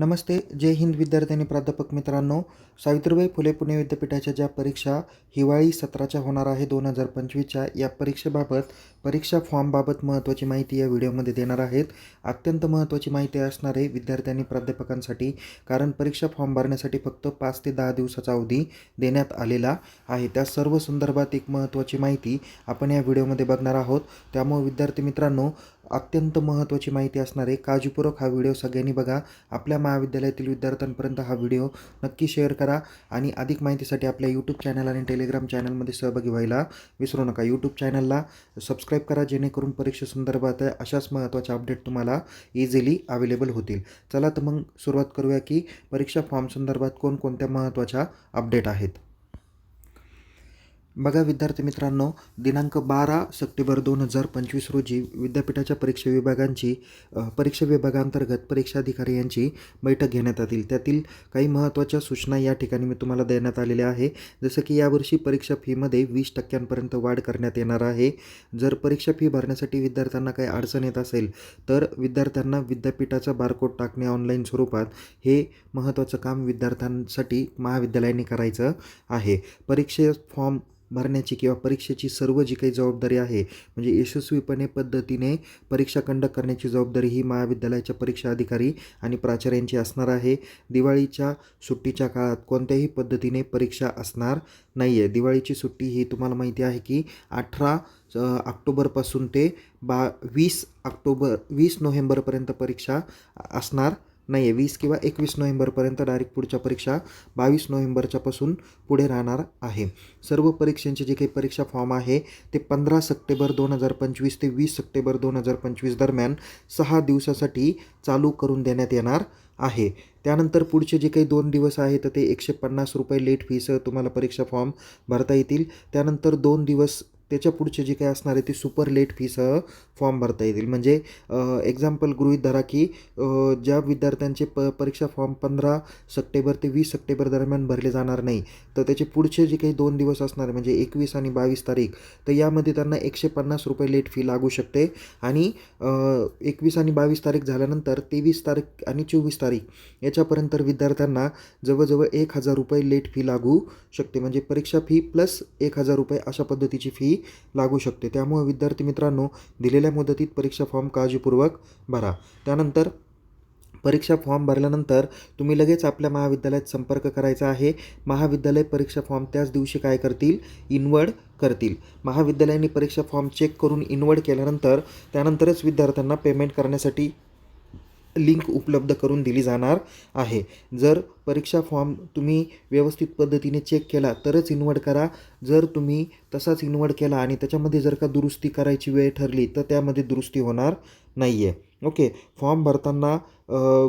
नमस्ते जय हिंद विद्यार्थ्यांनी प्राध्यापक मित्रांनो. सावित्रीबाई फुले पुणे विद्यापीठाच्या ज्या परीक्षा हिवाळी सत्राच्या होणार आहे दोन हजार पंचवीसच्या या परीक्षेबाबत परीक्षा फॉर्मबाबत महत्त्वाची माहिती या व्हिडिओमध्ये देणार आहेत. अत्यंत महत्त्वाची माहिती असणार आहे विद्यार्थ्यांनी प्राध्यापकांसाठी कारण परीक्षा फॉर्म भरण्यासाठी फक्त पाच ते दहा दिवसाचा अवधी देण्यात आलेला आहे. त्या सर्व संदर्भात एक महत्त्वाची माहिती आपण या व्हिडिओमध्ये बघणार आहोत. त्यामुळे विद्यार्थी मित्रांनो अत्यंत महत्त्वाची माहिती असणारे काळजीपूर्वक हा व्हिडिओ सगळ्यांनी बघा. आपल्या महाविद्यालयातील विद्यार्थ्यांपर्यंत हा व्हिडिओ नक्की शेअर करा आणि अधिक माहितीसाठी आपल्या यूट्यूब चॅनल आणि टेलिग्राम चॅनलमध्ये सहभागी व्हायला विसरू नका. यूट्यूब चॅनलला सबस्क्राईब करा जेणेकरून परीक्षेसंदर्भात अशाच महत्त्वाच्या अपडेट तुम्हाला इझिली अवेलेबल होतील. चला तर मग सुरुवात करूया की परीक्षा फॉर्म संदर्भात कोणकोणत्या महत्त्वाच्या अपडेट आहेत. बघा विद्यार्थी मित्रांनो दिनांक बारा सप्टेंबर दोन हजार पंचवीस रोजी विद्यापीठाच्या परीक्षा विभागांची परीक्षा विभागांतर्गत परीक्षा अधिकारी यांची बैठक घेण्यात येईल त्यातील काही महत्त्वाच्या सूचना या ठिकाणी मी तुम्हाला देण्यात आलेल्या आहे. जसं की यावर्षी परीक्षा फीमध्ये वीस टक्क्यांपर्यंत वाढ करण्यात येणार आहे. जर परीक्षा फी भरण्यासाठी विद्यार्थ्यांना काही अडचण येत असेल तर विद्यार्थ्यांना विद्यापीठाचा बारकोड टाकणे ऑनलाईन स्वरूपात हे महत्त्वाचं काम विद्यार्थ्यांसाठी महाविद्यालयाने करायचं आहे. परीक्षे फॉर्म भरण्याची किंवा परीक्षेची सर्व जी काही जबाबदारी आहे म्हणजे यशस्वीपणे पद्धतीने परीक्षा कंडक्ट करण्याची जबाबदारी ही महाविद्यालयाच्या परीक्षा अधिकारी आणि प्राचार्यांची असणार आहे. दिवाळीच्या सुट्टीच्या काळात कोणत्याही पद्धतीने परीक्षा असणार नाही आहे दिवाळीची सुट्टी ही तुम्हाला माहिती आहे की अठरा ऑक्टोबरपासून ते बा वीस ऑक्टोबर वीस नोव्हेंबरपर्यंत परीक्षा असणार. नाही आहे वीस किंवा एकवीस नोव्हेंबरपर्यंत डायरेक्ट पुढच्या परीक्षा बावीस नोव्हेंबरच्यापासून पुढे राहणार आहे. सर्व परीक्षांचे जे काही परीक्षा फॉर्म आहे ते पंधरा सप्टेंबर दोन हजार पंचवीस ते वीस सप्टेंबर दोन हजार पंचवीस दरम्यान सहा दिवसासाठी चालू करून देण्यात येणार आहे. त्यानंतर पुढचे जे काही दोन दिवस आहेत ते एकशे पन्नास रुपये लेट फीसह तुम्हाला परीक्षा फॉर्म भरता येतील. त्यानंतर दोन दिवस त्याच्या पुढचे जे काही असणार आहे ते सुपर लेट फीसह फॉर्म भरता येतील. म्हणजे एक्झाम्पल गृहीत धरा की ज्या विद्यार्थ्यांचे प परीक्षा फॉर्म पंधरा सप्टेंबर ते वीस सप्टेंबर दरम्यान भरले जाणार नाही तर त्याचे पुढचे जे काही दोन दिवस असणार आहे म्हणजे एकवीस आणि बावीस तारीख तर यामध्ये त्यांना एकशे पन्नास रुपये लेट फी लागू शकते. आणि एकवीस आणि बावीस तारीख झाल्यानंतर तेवीस तारीख आणि चोवीस तारीख याच्यापर्यंत विद्यार्थ्यांना जवळजवळ एक हजार रुपये लेट फी लागू शकते. म्हणजे परीक्षा फी प्लस एक हजार रुपये अशा पद्धतीची फी लागू शकते. त्यामुळे विद्यार्थी मित्रांनो दिलेल्या मुदतीत परीक्षा फॉर्म काळजीपूर्वक भरा. त्यानंतर परीक्षा फॉर्म भरल्यानंतर तुम्ही लगेच आपल्या महाविद्यालयात संपर्क करायचा आहे. महाविद्यालय परीक्षा फॉर्म त्याच दिवशी काय करतील? इनवर्ड करतील. महाविद्यालयाने परीक्षा फॉर्म चेक करून इनवर्ड केल्यानंतर त्यानंतरच विद्यार्थ्यांना पेमेंट करण्यासाठी लिंक उपलब्ध करून दिली जाणार आहे. जर परीक्षा फॉर्म तुम्ही व्यवस्थित पद्धतीने चेक केला तरच इन्वर्ट करा. जर तुम्ही तसाच इन्वर्ट केला आणि त्याच्यामध्ये जर का दुरुस्ती करायची वेळ ठरली तर त्यामध्ये दुरुस्ती होणार नाही आहे ओके फॉर्म भरताना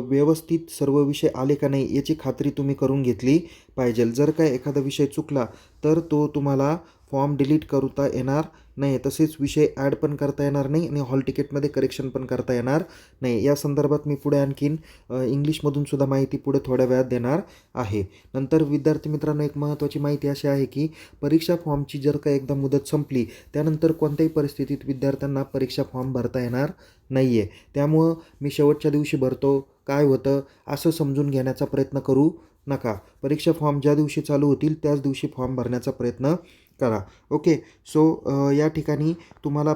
व्यवस्थित सर्व विषय आले का नाही याची खात्री तुम्ही करून घेतली पाहिजे. जर काय एखादा विषय चुकला तर तो तुम्हाला फॉर्म डिलीट करता येणार नाही तसेच विषय ॲड पण करता येणार नाही आणि हॉल तिकीटमध्ये करेक्शन पण करता येणार नाही. या संदर्भात मी पुढे आणखीन इंग्लिशमधून सुद्धा माहिती पुढे थोड्या वेळात देणार आहे. नंतर विद्यार्थी मित्रांनो एक महत्त्वाची माहिती अशी आहे की परीक्षा फॉर्मची जर का एकदा मुदत संपली त्यानंतर कोणत्याही परिस्थितीत विद्यार्थ्यांना परीक्षा फॉर्म भरता येणार नाही आहे त्यामुळं मी शेवटच्या दिवशी भरतो. काय होतं? असं समजून घेण्याचा प्रयत्न करू नका. परीक्षा फॉर्म ज्या दिवशी चालू होतील त्याच दिवशी फॉर्म भरण्याचा प्रयत्न करा. ओके सो या ठिकाणी तुम्हाला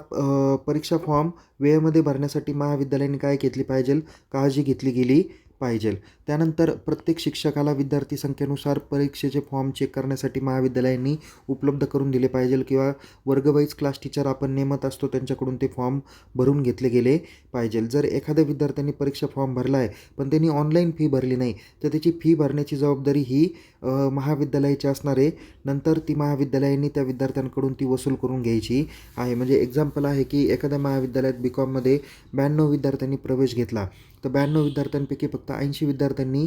परीक्षा फॉर्म वेळेमध्ये भरण्यासाठी महाविद्यालयाने काय घेतली पाहिजे? काळजी घेतली गेली. पाहिजे. त्यानंतर प्रत्येक शिक्षकाला विद्यार्थी संख्येनुसार परीक्षेचे फॉर्म चेक करण्यासाठी महाविद्यालयांनी उपलब्ध करून दिले पाहिजे किंवा वर्गवाईज क्लास टीचर आपण नेमत असतो त्यांच्याकडून ते फॉर्म भरून घेतले गेले पाहिजे. जर एखाद्या विद्यार्थ्यांनी परीक्षा फॉर्म भरला आहे पण त्यांनी ऑनलाईन फी भरली नाही तर त्याची फी भरण्याची जबाबदारी ही महाविद्यालयाची असणार आहे. नंतर ती महाविद्यालयांनी त्या विद्यार्थ्यांकडून ती वसूल करून घ्यायची आहे. म्हणजे एक्झाम्पल आहे की एखाद्या महाविद्यालयात बी कॉममध्ये ब्याण्णव विद्यार्थ्यांनी प्रवेश घेतला. तर ब्याण्णव विद्यार्थ्यांपैकी फक्त ऐंशी विद्यार्थ्यांनी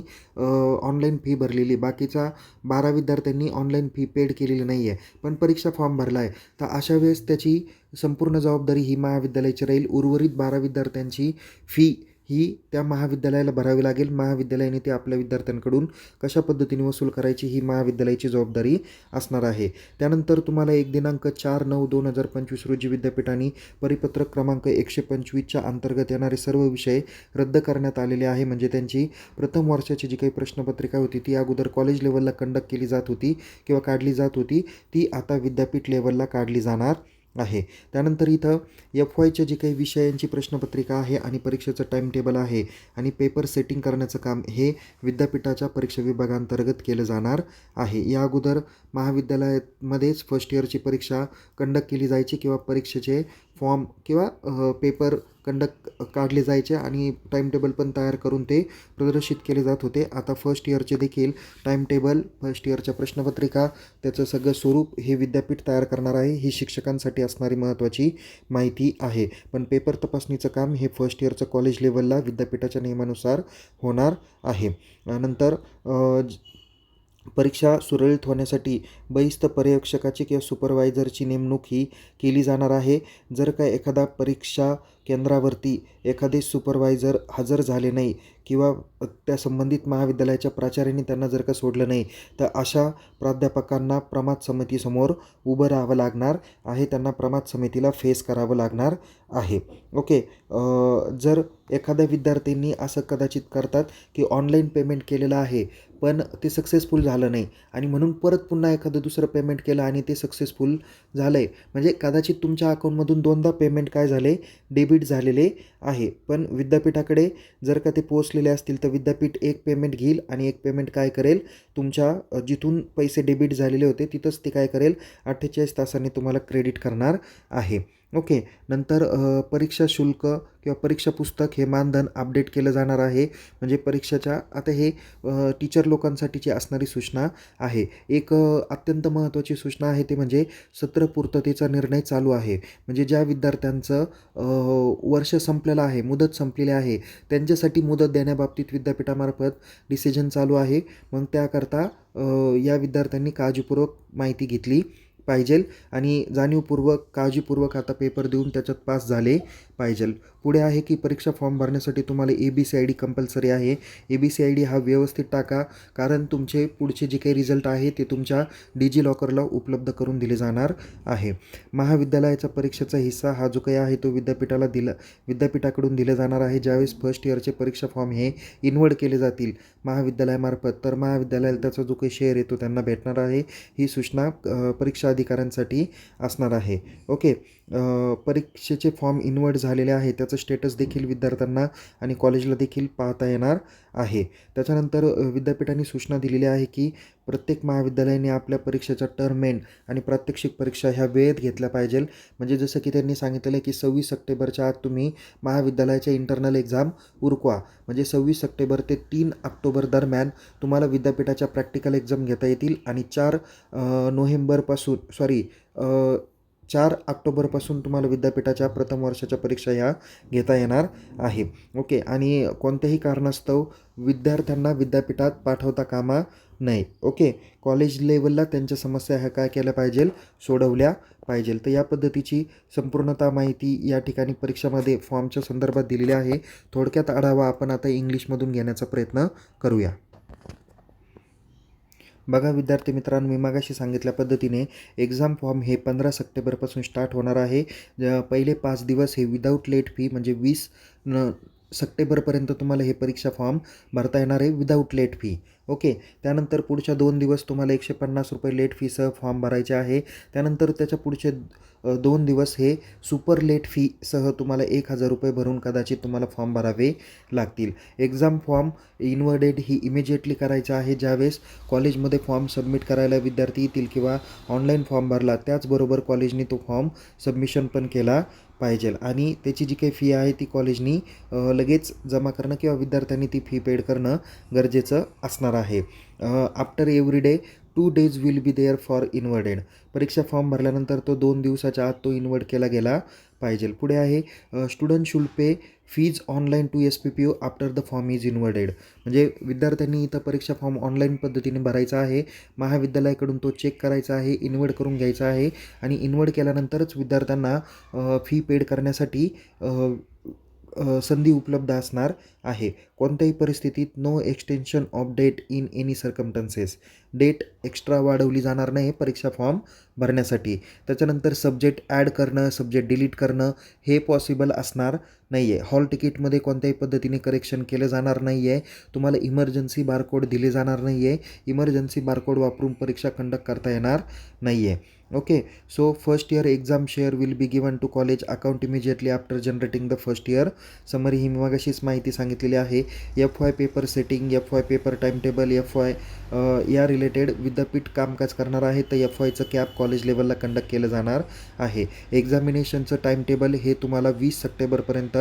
ऑनलाईन फी भरलेली. बाकीचा बारा विद्यार्थ्यांनी ऑनलाईन फी पेड केलेली नाही आहे पण परीक्षा फॉर्म भरला आहे तर अशा वेळेस त्याची संपूर्ण जबाबदारी ही महाविद्यालयाची राहील. उर्वरित बारा विद्यार्थ्यांची फी ही त्या महाविद्यालयाला भरावी लागेल. महाविद्यालयाने ती आपल्या विद्यार्थ्यांकडून कशा पद्धतीने वसूल करायची ही महाविद्यालयाची जबाबदारी असणार आहे. त्यानंतर तुम्हाला एक दिनांक चार नऊ दोन हजार पंचवीस रोजी विद्यापीठाने परिपत्रक क्रमांक एकशे पंचवीसच्या अंतर्गत येणारे सर्व विषय रद्द करण्यात आलेले आहे. म्हणजे त्यांची प्रथम वर्षाची जी काही प्रश्नपत्रिका होती ती अगोदर कॉलेज लेवलला कंडक्ट केली जात होती किंवा काढली जात होती. ती आता विद्यापीठ लेवलला काढली जाणार. आहे. त्यानंतर इथं एफ वायच्या जी काही विषयांची प्रश्नपत्रिका आहे आणि परीक्षेचं टाईम टेबल आहे आणि पेपर सेटिंग करण्याचं काम हे विद्यापीठाच्या परीक्षा विभागांतर्गत केलं जाणार आहे. या अगोदर महाविद्यालयामध्येच फर्स्ट इयरची परीक्षा कंडक्ट केली जायची किंवा परीक्षेचे फॉर्म किंवा पेपर कंडक्ट काढले जायचे आणि टाईमटेबल पण तयार करून ते प्रदर्शित केले जात होते. आता फर्स्ट इयरचे देखील टाईमटेबल फर्स्ट इयरच्या प्रश्नपत्रिका त्याचं सगळं स्वरूप हे विद्यापीठ तयार करणार आहे ही शिक्षकांसाठी असणारी महत्त्वाची माहिती आहे. पण पेपर तपासणीचं काम हे फर्स्ट इयरचं कॉलेज लेवलला विद्यापीठाच्या नियमानुसार होणार आहे. नंतर ज- परीक्षा सुरळीत होण्यासाठी बहिस्त पर्यवेक्षकाची किंवा सुपरवायझरची नेमणूक ही केली जाणार आहे. जर का एखादा परीक्षा केंद्रावरती एखादे सुपरवायझर हजर झाले नाही किंवा त्या संबंधित महाविद्यालयाच्या प्राचार्यांनी त्यांना जर का सोडलं नाही तर अशा प्राध्यापकांना प्रमाद समितीसमोर उभं राहावं लागणार आहे. त्यांना प्रमाद समितीला फेस करावं लागणार आहे. ओके जर एखाद्या विद्यार्थ्यांनी असं कदाचित करतात की ऑनलाईन पेमेंट केलेलं आहे पण ते सक्सेसफुल झालं नाही. आणि म्हणून परत पुन्हा एखादं दुसरं पेमेंट केलं आणि ते सक्सेसफुल झालं आहे म्हणजे कदाचित तुमच्या अकाउंटमधून दोनदा पेमेंट काय झाले? डेबिट झालेले आहे. पण विद्यापीठाकडे जर का ते पोहोचलेले असतील तर विद्यापीठ एक पेमेंट घेईल आणि एक पेमेंट काय करेल? तुमच्या जिथून पैसे डेबिट झालेले होते तिथंच ते काय करेल? अठ्ठेचाळीस तासांनी तुम्हाला क्रेडिट करणार आहे. ओके नंतर परीक्षा शुल्क किंवा परीक्षा पुस्तक हे मानधन अपडेट केलं जाणार आहे. म्हणजे परीक्षेच्या आता हे टीचर लोकांसाठीची असणारी सूचना आहे. एक अत्यंत महत्त्वाची सूचना आहे ते म्हणजे सत्र पूर्ततेचा निर्णय चालू आहे. म्हणजे ज्या विद्यार्थ्यांचं वर्ष संपलेलं आहे मुदत संपलेली आहे त्यांच्यासाठी मुदत देण्याबाबतीत विद्यापीठामार्फत डिसिजन चालू आहे. मग त्याकरता या विद्यार्थ्यांनी काळजीपूर्वक माहिती घेतली. पाहिजेल. आणि जाणीवपूर्वक काळजीपूर्वक आता पेपर देऊन त्याच्यात पास झाले. पाहिजेल पुढे आहे की परीक्षा फॉर्म भरण्यासाठी तुम्हाला A B C I D compulsory आहे. A B C I D हा व्यवस्थित टाका कारण तुमचे पुढचे जे काही रिझल्ट आहे ते तुमच्या डिजी लॉकरला उपलब्ध करून दिले जाणार आहे. महाविद्यालयाचा परीक्षेचा हिस्सा हा जो काही आहे तो विद्यापीठाला दिला विद्यापीठाकडून दिला जाणार आहे. ज्यावेळेस फर्स्ट इयरचे परीक्षा फॉर्म हे इन्वर्ड केले जातील महाविद्यालयामार्फत तर महाविद्यालयाला त्याचा जो काही शेअर आहे तो त्यांना भेटणार आहे. ही सूचना परीक्षा अधिकाऱ्यांसाठी असणार आहे. ओके. परीक्षेचे फॉर्म इन्वर्ट झालेले आहे. त्याचं स्टेटस देखील विद्यार्थ्यांना आणि कॉलेजला देखील पाहता येणार आहे. त्याच्यानंतर विद्यापीठाने सूचना दिलेली आहे की प्रत्येक महाविद्यालयाने आपल्या परीक्षेच्या टर्म एंड आणि प्रात्यक्षिक परीक्षा ह्या वेळेत घेतल्या पाहिजेल. म्हणजे जसं की त्यांनी सांगितलेलं आहे की सव्वीस सप्टेंबरच्या आत तुम्ही महाविद्यालयाच्या इंटरनल एक्झाम उरकवा. म्हणजे सव्वीस सप्टेंबर ते तीन ऑक्टोबर दरम्यान तुम्हाला विद्यापीठाच्या प्रॅक्टिकल एक्झाम घेता येतील. आणि चार नोव्हेंबरपासून सॉरी चार ऑक्टोबरपासून तुम्हाला विद्यापीठाच्या प्रथम वर्षाच्या परीक्षा ह्या घेता येणार आहे. ओके आणि कोणत्याही कारणास्तव विद्यार्थ्यांना विद्यापीठात पाठवता कामा नाही ओके कॉलेज लेवलला त्यांच्या समस्या ह्या काय केल्या पाहिजे? सोडवल्या पाहिजे. तर या पद्धतीची संपूर्णता माहिती या ठिकाणी परीक्षामध्ये फॉर्मच्या संदर्भात दिलेली आहे. थोडक्यात आढावा आपण आता इंग्लिशमधून घेण्याचा प्रयत्न करूया. बघा विद्यार्थी मित्रांनो मी मागाशी सांगितल्या पद्धतीने एक्झाम फॉर्म हे पंधरा सप्टेंबरपासून स्टार्ट होणार आहे. पहिले पाच दिवस हे विदाऊट लेट फी म्हणजे वीस न सप्टेंबरपर्यंत तुम्हाला हे परीक्षा फॉर्म भरता येणार आहे विदाऊट लेट फी ओके त्यानंतर पुढच्या दोन दिवस तुम्हाला एकशे पन्नास रुपये लेट फीसह फॉर्म भरायचे आहे. त्यानंतर त्याच्या पुढचे दोन दिवस हे सुपर लेट फीसह तुम्हाला एक हजार रुपये भरून कदाचित तुम्हाला फॉर्म भरावे लागतील. एक्झाम फॉर्म इन्वर्डेड ही इमिजिएटली करायचं आहे. ज्यावेळेस कॉलेजमध्ये फॉर्म सबमिट करायला विद्यार्थी येतील किंवा ऑनलाईन फॉर्म भरला त्याचबरोबर कॉलेजने तो फॉर्म सबमिशन पण केला पाहिजे आणि त्याची जी काही फी आहे ती कॉलेजनी लगेच जमा करणं किंवा विद्यार्थ्यांनी ती फी पेड करणं गरजेचं असणार आहे. After every day two days will be there for inwarded परीक्षा फॉर्म भरल्यानंतर तो दोन दिवसाच्या आत तो इन्वर्ट केला गेला पाहिजे. पुढे आहे student should pay fees online to S P P O after the form is inwarded म्हणजे विद्यार्थ्यांनी इथं परीक्षा फॉर्म ऑनलाईन पद्धतीने भरायचा आहे. महाविद्यालयाकडून तो चेक करायचा आहे इन्वर्ट करून घ्यायचा आहे आणि इन्वर्ट केल्यानंतरच विद्यार्थ्यांना फी पेड करण्यासाठी संधी उपलब्ध असणार आहे. कोणत्याही परिस्थितीत no extension of date in any circumstances date extra वाढवली जाणार नाही परीक्षा फॉर्म भरण्यासाठी. त्याच्यानंतर सब्जेक्ट ॲड करणं सब्जेक्ट डिलीट करणं हे पॉसिबल असणार नाही आहे हॉल तिकीटमध्ये कोणत्याही पद्धतीने करेक्शन केलं जाणार नाही आहे तुम्हाला इमर्जन्सी बारकोड दिले जाणार नाही आहे इमर्जन्सी बारकोड वापरून परीक्षा कंडक्ट करता येणार नाही आहे okay so first year exam share will be given to college account immediately after generating the first year summary ही मी मगाशीच माहिती सांगितलेली आहे. F Y paper setting F Y paper time table F Y या रिलेटेड विद्यापीठ कामकाज करणार आहे. तर एफ वायचं कॅप कॉलेज लेवलला कंडक्ट केलं जाणार आहे. एक्झामिनेशनचं टाईम टेबल हे तुम्हाला वीस सप्टेंबरपर्यंत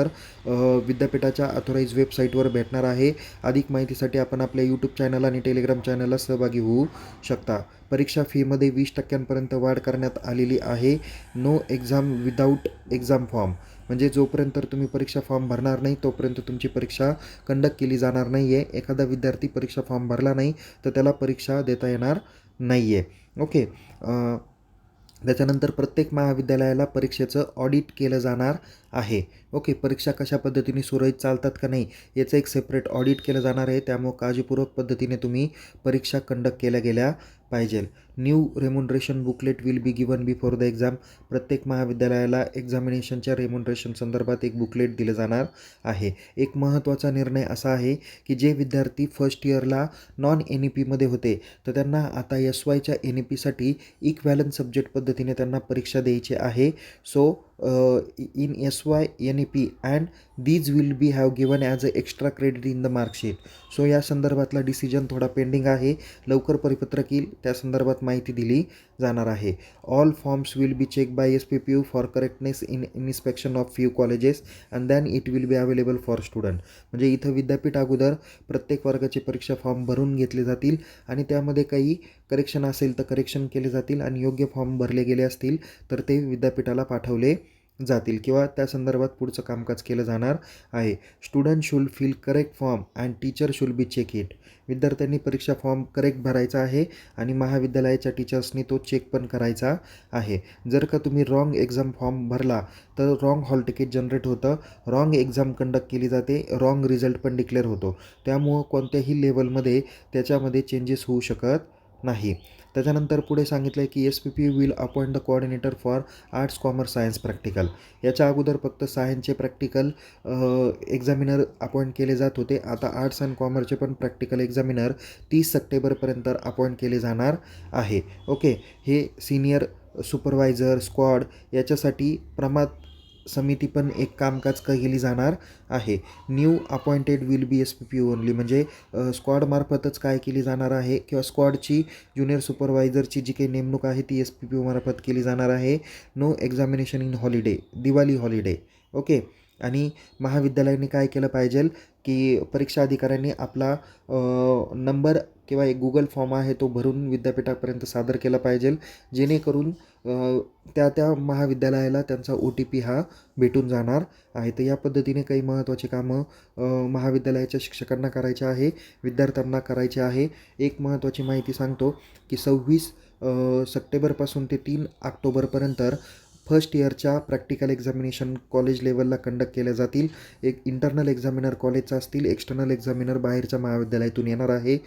विद्यापीठाच्या ऑथोराईज वेबसाईटवर भेटणार आहे. अधिक माहितीसाठी आपण आपल्या यूट्यूब चॅनल आणि टेलिग्राम चॅनलला सहभागी होऊ शकता. परीक्षा फीमध्ये वीस टक्क्यांपर्यंत वाढ करण्यात आलेली आहे. No exam without exam form म्हणजे जोपर्यंत तुम्ही परीक्षा फॉर्म भरणार नाही तोपर्यंत तुमची परीक्षा कंडक्ट केली जाणार नाही आहे एखादा विद्यार्थी परीक्षा फॉर्म भरला नाही तर त्याला परीक्षा देता येणार नाही आहे ओके त्याच्यानंतर प्रत्येक महाविद्यालयाला परीक्षेचं ऑडिट केलं जाणार. आहे. ओके परीक्षा कशा पद्धतीने सुरळीत चालतात का नाही याचं एक सेपरेट ऑडिट केलं जाणार आहे. त्यामुळं काळजीपूर्वक पद्धतीने तुम्ही परीक्षा कंडक्ट केल्या गेल्या पाहिजेल. New remuneration booklet will be given before the exam प्रत्येक महाविद्यालयाला एक्झामिनेशनच्या रेम्युनरेशन संदर्भात एक बुकलेट दिलं जाणार आहे. एक महत्त्वाचा निर्णय असा आहे की जे विद्यार्थी फर्स्ट इयरला नॉन एन ई पीमध्ये होते तर त्यांना आता एस वायच्या एन ई पीसाठी इक्वॅलन सब्जेक्ट पद्धतीने त्यांना परीक्षा द्यायची आहे. So in S Y N E P and these will be have given as a extra credit in the marksheet so या संदर्भातला डिसिजन थोडा पेंडिंग आहे. लवकर परिपत्रक येईल. त्या संदर्भात माहिती दिली जाणार आहे. All forms will be check by S P P U for correctness in inspection of few colleges and then it will be available for student म्हणजे इथं विद्यापीठ अगोदर प्रत्येक वर्गाचे परीक्षा फॉर्म भरून घेतले जातील आणि त्यामध्ये काही करेक्शन असेल तर करेक्शन केले जातील आणि योग्य फॉर्म भरले गेले असतील तर ते विद्यापीठाला पाठवले जातील किंवा त्या संदर्भात पुढचं कामकाज केलं जाणार आहे. Student should fill correct form and teacher should be check it विद्यार्थ्यांनी परीक्षा फॉर्म करेक्ट भरायचा आहे आणि महाविद्यालयाच्या टीचर्सनी तो चेक पण करायचा आहे. जर का तुम्ही रॉंग एक्झाम फॉर्म भरला तर रॉंग हॉल तिकीट जनरेट होतं. रॉंग एक्झाम कंडक्ट केली जाते रॉंग रिझल्ट पण डिक्लेअर होतो. त्यामुळं कोणत्याही लेवलमध्ये त्याच्यामध्ये चेंजेस होऊ शकत नाही. त्याच्यानंतर पुढे सांगितलं आहे की S P P will appoint the coordinator for arts commerce science practical याच्या अगोदर फक्त सायन्सचे प्रॅक्टिकल एक्झामिनर अपॉइंट केले जात होते. आता आर्ट्स अँड कॉमर्सचे पण प्रॅक्टिकल एक्झामिनर तीस सप्टेंबरपर्यंत अपॉइंट केले जाणार आहे. ओके हे सिनियर सुपरवायझर स्क्वॉड याच्यासाठी प्रमाद समिती पण एक कामकाज केली जाणार आहे. New appointed will be S P P only म्हणजे स्क्वॉडमार्फतच काय केली जाणार आहे किंवा स्क्वॉडची ज्युनियर सुपरवायझरची जी काही नेमणूक आहे ती एस पी पी ओमार्फत केली जाणार आहे. No examination in holiday Diwali holiday okay आणि महाविद्यालयाने काय केलं पाहिजे की परीक्षा अधिकाऱ्यांनी आपला नंबर किंवा एक गुगल फॉर्म आहे तो भरून विद्यापीठापर्यंत सादर केला पाहिजे. जेणेकरून त्या त्या महाविद्यालयाला त्यांचा ओ टी पी हा भेटून जाणार आहे. तर या पद्धतीने काही महत्त्वाची कामं महाविद्यालयाच्या शिक्षकांना करायचे आहे विद्यार्थ्यांना करायचे आहे. एक महत्त्वाची माहिती सांगतो की सव्वीस सप्टेंबरपासून ते तीन ऑक्टोबरपर्यंत फर्स्ट इयरच्या प्रॅक्टिकल एक्झामिनेशन कॉलेज लेवलला कंडक्ट केल्या जातील. एक इंटरनल एक्झामिनर कॉलेजचा असतील एक्सटर्नल एक्झामिनर बाहेरच्या महाविद्यालयातून येणार आहे.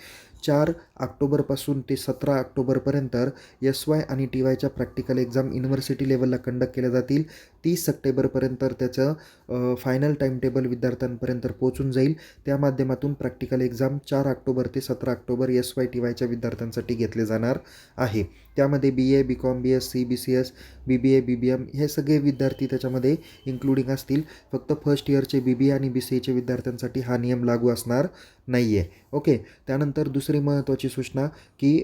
चार ऑक्टोबरपासून ते सतरा ऑक्टोबरपर्यंत एस वाय आणि टी वायच्या प्रॅक्टिकल एक्झाम युनिव्हर्सिटी लेवलला कंडक्ट केल्या जातील. तीस सप्टेंबरपर्यंत त्याचं फायनल टाईमटेबल विद्यार्थ्यांपर्यंत पोहोचून जाईल. त्या माध्यमातून प्रॅक्टिकल एक्झाम चार ऑक्टोबर ते सतरा ऑक्टोबर एस वाय टी वायच्या विद्यार्थ्यांसाठी घेतले जाणार आहे. त्यामध्ये B A B com B S C B C S B B A B B M हे सगळे विद्यार्थी त्याच्यामध्ये इन्क्लुडिंग असतील. फक्त फर्स्ट इयरचे बी बी ए आणि बी सी एचे विद्यार्थ्यांसाठी हा नियम लागू असणार. नाही आहे ओके त्यानंतर दुसरी महत्त्वाची सूचना की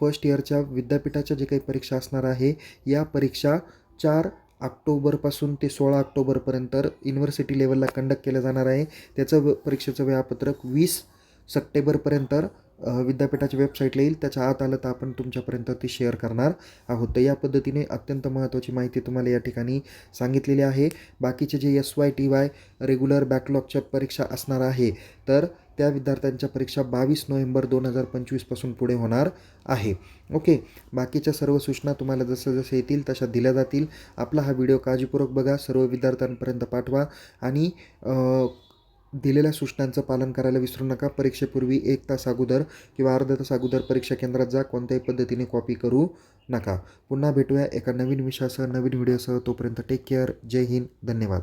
फर्स्ट इयरच्या विद्यापीठाच्या जे काही परीक्षा असणार आहे या परीक्षा चार ऑक्टोबरपासून ते सोळा ऑक्टोबरपर्यंत युनिव्हर्सिटी लेवलला कंडक्ट केलं जाणार आहे. त्याचं परीक्षेचं वेळापत्रक वीस सप्टेंबरपर्यंत विद्यापीठाच्या वेबसाईटला येईल. त्याच्या आत आलं तर आपण तुमच्यापर्यंत ती शेअर करणार आहोत. तर या पद्धतीने अत्यंत महत्त्वाची माहिती तुम्हाला या ठिकाणी सांगितलेली आहे. बाकीचे जे S Y T Y regular बॅकलॉगच्या परीक्षा असणार आहे तर त्या विद्यार्थ्यांच्या परीक्षा बावीस नोव्हेंबर दोन हजार पंचवीसपासून पुढे होणार आहे. ओके? बाकीच्या सर्व सूचना तुम्हाला जसं जसं येतील तशा दिल्या जातील. आपला हा व्हिडिओ काळजीपूर्वक बघा. सर्व विद्यार्थ्यांपर्यंत पाठवा. आणि दिलेल्या सूचनांचं पालन करायला विसरू नका. परीक्षेपूर्वी एक तास अगोदर किंवा अर्धा तास अगोदर परीक्षा केंद्रात जा. कोणत्याही पद्धतीने कॉपी करू नका. पुन्हा भेटूया एका नवीन विषयासह नवीन व्हिडिओसह तोपर्यंत टेक केअर जय हिंद. धन्यवाद.